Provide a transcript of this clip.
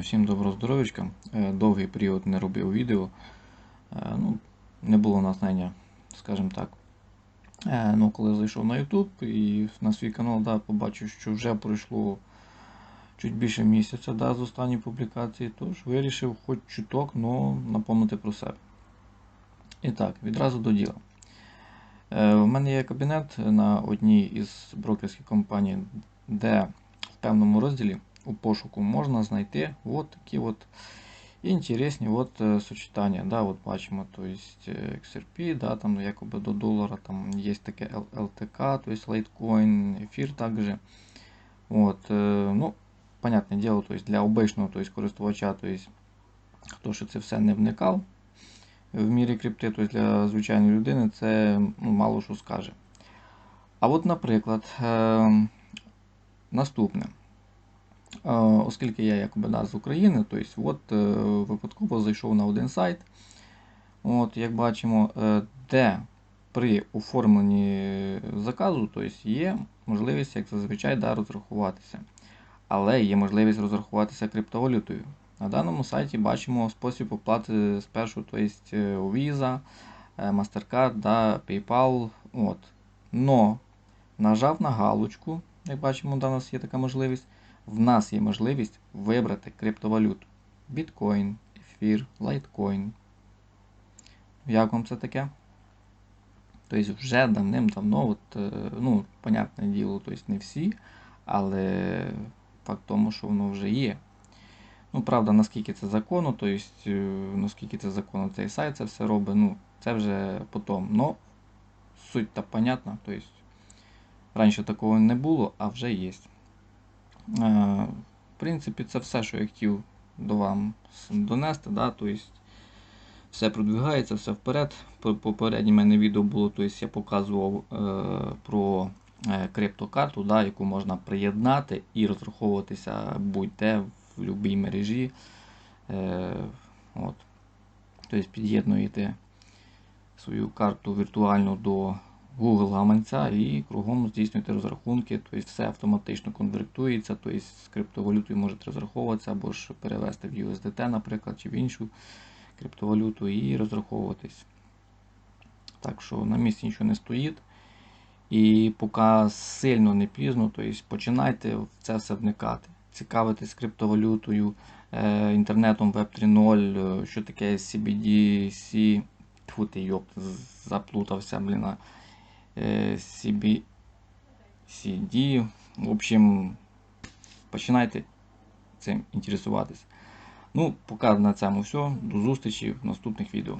Всім доброго здоров'ячка. Е, Довгий період не робив відео. Е, Ну, не було натхнення, скажімо так. Е, Ну, коли зайшов на YouTube і на свій канал, да, побачив, що вже пройшло чуть більше місяця да, з останньої публікації, тож вирішив хоч чуток, но напомнити про себе. І так, відразу до діла. У мене є кабінет на одній із брокерських компаній, де в певному розділі у пошуку можна знайти от такі от інтересні от е, сочетання. Да, от бачимо, то есть е, XRP, да, там якоби до долара, там є таке LTK, то есть Litecoin, ефір також. От, е, ну, понятне діло, то есть для обичного то есть, користувача, то есть, хто ще це все не вникав в мірі крипти, то есть для звичайної людини це ну, мало що скаже. А от, наприклад, е, наступне. Оскільки я якоби да, з України, то есть, от, е, випадково зайшов на один сайт, от, як бачимо, е, де при оформленні заказу то есть, є можливість, як зазвичай, да, розрахуватися. Але є можливість розрахуватися криптовалютою. На даному сайті бачимо спосіб оплати спершу, то есть, Visa, е, MasterCard, да, PayPal. От. Но нажав на галочку, як бачимо, да, у нас є така можливість в нас є можливість вибрати криптовалюту. Біткоін, ефір, лайткоін. Як вам це таке? Тобто вже давним-давно, е, ну, понятне діло, тобто не всі, але факт тому, що воно вже є. Ну, правда, наскільки це законно, тобто, е, наскільки це законно цей сайт це все робить, ну, це вже потім. Но суть та понятна, тобто раніше такого не було, а вже є. Е, В принципі, це все, що я хотів до вам донести. Да? Тобто, все продвигається, все вперед. Попереднє мене відео було, тобто я показував е, про е, криптокарту, да, яку можна приєднати і розраховуватися будь-де в будь-якій мережі. Е, от. Тобто під'єднуєте свою карту віртуальну до Google гаманця і кругом здійснюєте розрахунки, тобто все автоматично конвертується, тобто з криптовалютою можете розраховуватися або ж перевести в USDT, наприклад, чи в іншу криптовалюту і розраховуватись. Так що на місці нічого не стоїть. І поки сильно не пізно, тобто починайте в це все вникати. Цікавитись криптовалютою, е, інтернетом Web 3.0, е, що таке CBDC, Тьфу ти йоп, заплутався, блін. А. Е, CB, CD. В общем, починайте цим інтересуватись. Ну, поки на цьому все. До зустрічі в наступних відео.